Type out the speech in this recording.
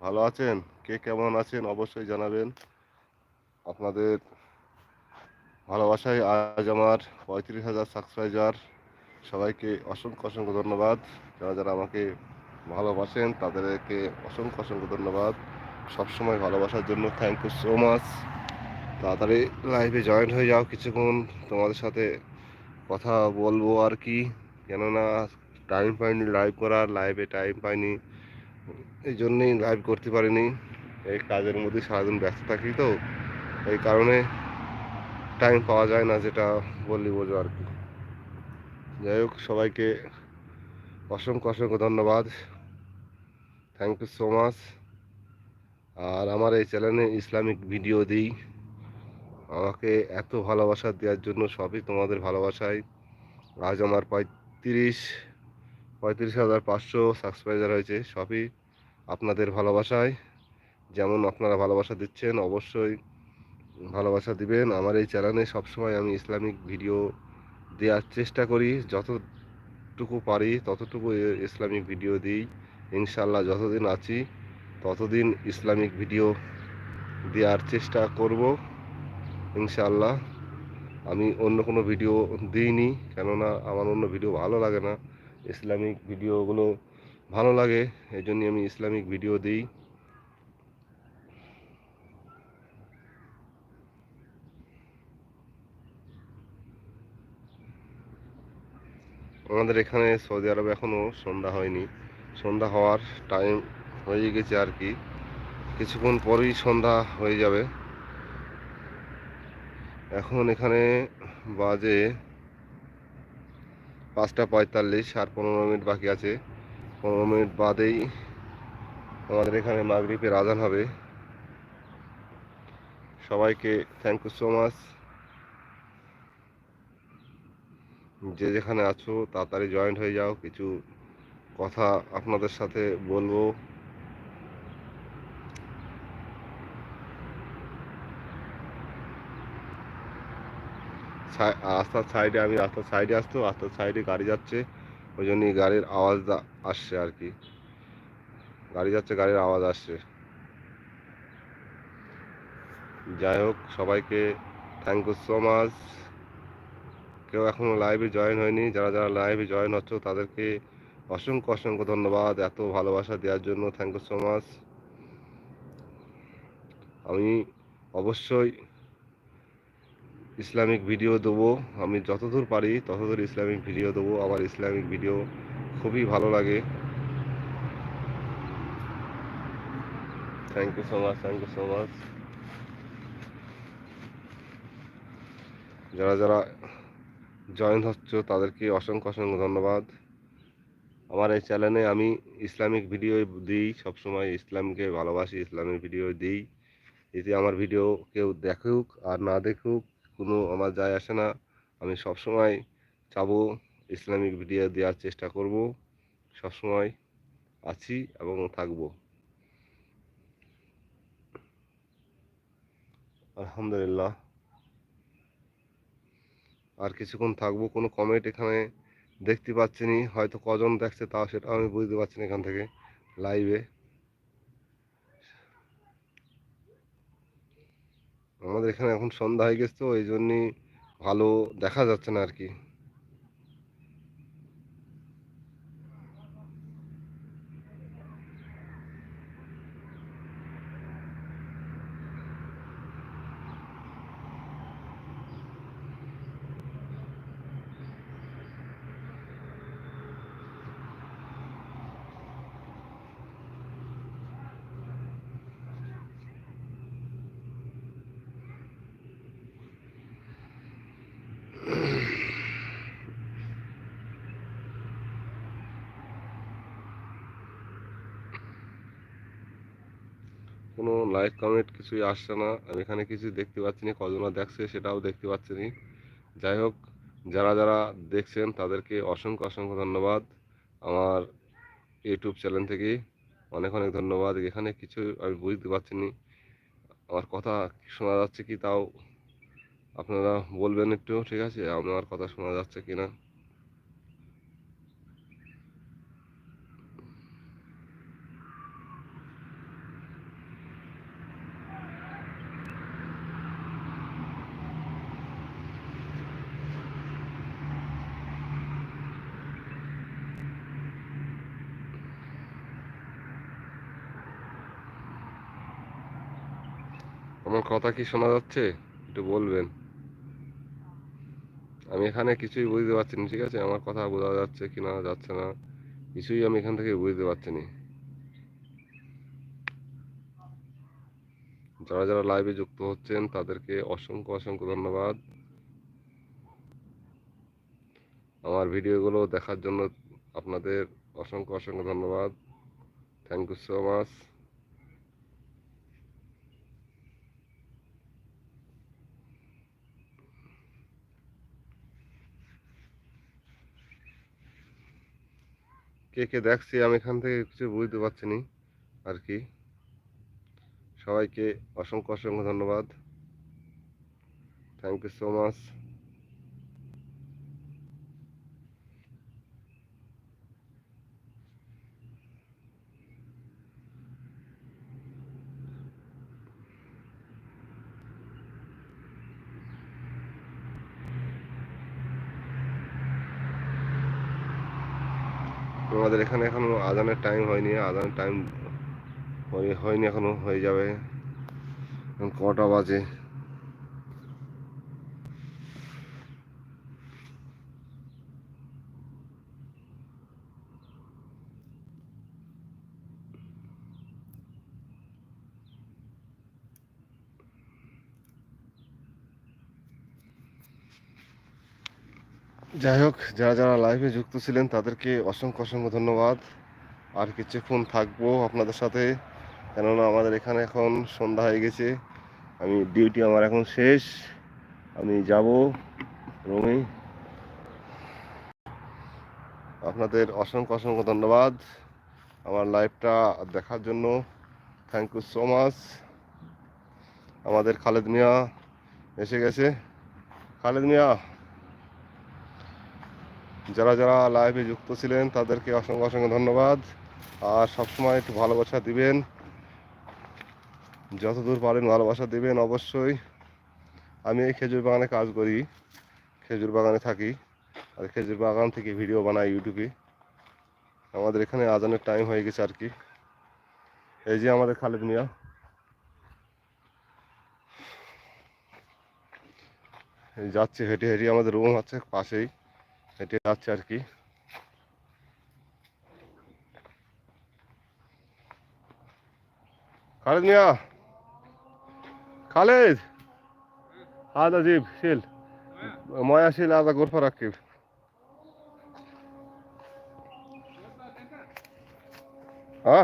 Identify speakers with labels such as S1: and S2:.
S1: ভালো আছেন? কে কেমন আছেন? অবশ্যই জানাবেন। আপনাদের ভালোবাসায় আজ আমার পঁয়ত্রিশ হাজার সাবস্ক্রাইবার সবাইকে অসংখ্য অসংখ্য ধন্যবাদ। যারা যারা আমাকে ভালোবাসেন, তাদেরকে অসংখ্য অসংখ্য ধন্যবাদ। সবসময় ভালোবাসার জন্য থ্যাংক ইউ সো মাচ তাড়াতাড়ি লাইভে জয়েন হয়ে যাও কিছুক্ষণ। তোমাদের সাথে কথা বলব আর কি। কেননা টাইম পাইনি লাইভ করার। লাইভে টাইম পাইনি। এই জন্যেই লাইভ করতে পারিনি। এই কাজের মধ্যে সারাদিন ব্যস্ত থাকি তো, এই কারণে টাইম পাওয়া যায় না যেটা বললি বোঝো আর কি। যাই হোক, সবাইকে অসংখ্য অসংখ্য ধন্যবাদ। থ্যাংক ইউ সো মাচ আর আমার এই চ্যানেলে ইসলামিক ভিডিও দিই। আমাকে এত ভালোবাসা দেওয়ার জন্য সবই তোমাদের ভালোবাসায়। আজ আমার পঁয়ত্রিশ পঁয়ত্রিশ হাজার পাঁচশো সাবস্ক্রাইবার হয়েছে সবই। আপনাদের ভালোবাসায়। যেমন আপনারা ভালোবাসা দিচ্ছেন, অবশ্যই ভালোবাসা দিবেন। আমার এই চ্যানেলে সবসময় আমি ইসলামিক ভিডিও দেওয়ার চেষ্টা করি। যতটুকু পারি ততটুকু ইসলামিক ভিডিও দিই। ইনশাল্লাহ যতদিন আছি ততদিন ইসলামিক ভিডিও দেওয়ার চেষ্টা করব। ইনশাল্লাহ আমি অন্য কোনো ভিডিও দিইনি। কেননা আমার অন্য ভিডিও ভালো লাগে না। ইসলামিক ভিডিওগুলো ভালো লাগে এই জন্য আমি ইসলামিক ভিডিও দিই। আমাদের এখানে সৌদি আরবে এখনও সন্ধ্যা হয়নি। সন্ধ্যা হওয়ার টাইম হয়ে গেছে আর কি। কিছুক্ষণ পরেই সন্ধ্যা হয়ে যাবে। এখন এখানে বাজে পাঁচটা পঁয়তাল্লিশ আর পনেরো মিনিট বাকি আছে। পনেরো মিনিট বাদেই আমাদের এখানে মাগরিপের আজান হবে। সবাইকে থ্যাংক ইউ সো মাচ যে যেখানে আছো, তাড়াতাড়ি জয়েন্ট হয়ে যাও। কিছু কথা আপনাদের সাথে বলব। রাস্তার সাইডে আমি রাস্তার সাইডে আসতো, রাস্তার সাইডে গাড়ি যাচ্ছে। ওই জন্যই গাড়ির আওয়াজ আসছে আর কি। গাড়ি যাচ্ছে, গাড়ির আওয়াজ আসছে। যাই হোক, সবাইকে থ্যাংক ইউ সো মাচ কেউ এখনও লাইভে জয়েন হয়নি, যারা যারা লাইভে জয়েন হচ্ছ, তাদেরকে অসংখ্য অসংখ্য ধন্যবাদ এত ভালোবাসা দেওয়ার জন্য। থ্যাংক ইউ সো মাচ আমি অবশ্যই ইসলামিক ভিডিও দেবো। আমি যতদূর পারি ততদূর ইসলামিক ভিডিও দেবো। আমার ইসলামিক ভিডিও খুবই ভালো লাগে। Thank you so much thank you so much যারা যারা জয়েন হচ্ছ, তাদেরকে অসংখ্য অসংখ্য ধন্যবাদ। আমার এই চ্যানেলে আমি ইসলামিক ভিডিও দিই, সবসময় ইসলামকে ভালোবাসি ইসলামিক ভিডিও দিই। এতে আমার ভিডিও কেউ দেখুক আর না দেখুক কোনো আমার যায় আসে না। আমি সবসময় চাবো, ইসলামিক ভিডিও দেওয়ার চেষ্টা করব, সবসময় আছি এবং থাকব। আলহামদুলিল্লাহ। আর কিছুক্ষণ থাকব, কোনো কমেন্ট এখানে দেখতে পাচ্ছি নি, হয়তো কজন দেখছে তাও সেটা আমি বুঝতে পারছি না এখান থেকে লাইভে আমাদের এখানে এখন সন্ধ্যা হয়ে গেছে তো এই জন্যই ভালো দেখা যাচ্ছে না আর কি। কোনো লাইক কমেন্ট কিছুই আসছে না। আমি এখানে কিছু দেখতে পাচ্ছি না, কজনা দেখছে সেটাও দেখতে পাচ্ছি না। যাই হোক, যারা যারা দেখছেন, তাদেরকে অসংখ্য অসংখ্য ধন্যবাদ আমার ইউটিউব চ্যানেল থেকে। অনেক অনেক ধন্যবাদ। এখানে কিছু আমি বুঝতে পারছি না। আমার কথা শোনা যাচ্ছে কি তাও আপনারা বলবেন একটু, ঠিক আছে? আমার কথা শোনা যাচ্ছে কি না? আমার কথা কি শোনা যাচ্ছে? একটু বলবেন। আমি এখানে কিছুই বুঝতে পারছি না, ঠিক আছে? আমার কথা বোঝা যাচ্ছে কি না, যাচ্ছে না। কিছুই আমি এখান থেকে বুঝতে পারছি না। যারা যারা লাইভে যুক্ত হচ্ছেন, তাদেরকে অসংখ্য অসংখ্য ধন্যবাদ। আমার ভিডিওগুলো দেখার জন্য আপনাদের অসংখ্য অসংখ্য ধন্যবাদ। থ্যাংক ইউ সো মাচ কে কে দেখছি আমি এখান থেকে কিছু বুঝতে পারছি না আর কি সবাইকে অসংখ্য অসংখ্য ধন্যবাদ। থ্যাংক ইউ সো মাচ আমাদের এখানে এখনও আজানের টাইম হয়নি আজানের টাইম হয়নি এখনও হয়ে যাবে। কটা বাজে? যাই হোক, যারা যারা লাইভে যুক্ত ছিলেন, তাদেরকে অসংখ্য অসংখ্য ধন্যবাদ। আর কিছুক্ষণ থাকব আপনাদের সাথে, কেননা আমাদের এখানে এখন সন্ধ্যা হয়ে গেছে। আমি ডিউটি আমার এখন শেষ। আমি যাব রুমে। আপনাদের অসংখ্য অসংখ্য ধন্যবাদ আমার লাইভটা দেখার জন্য। থ্যাংক ইউ সো মাচ আমাদের খালেদ মিয়া এসে গেছে। খালেদ মিয়া। যারা যারা লাইভে যুক্ত ছিলেন, তাদেরকে অসংখ্য অসংখ্য ধন্যবাদ। আর সবসময় একটু ভালোবাসা দিবেন। যতদূর পারেন ভালোবাসা দিবেন, অবশ্যই। আমি এই খেজুর বাগানে কাজ করি। খেজুর বাগানে থাকি। আর খেজুর বাগান থেকে ভিডিও বানাই ইউটিউবে আমাদের এখানে আজানের টাইম হয়ে গেছে আর কি। এই যে আমাদের খালেদ মিয়া। যাচ্ছে, হেঁটে হেঁটে আমাদের রুম আছে, পাশেই। হেঁটে যাচ্ছে আর কি খালেদ মিয়া খালেদ هذا جيب شيل مويه شيل هذا غرفة ركب ها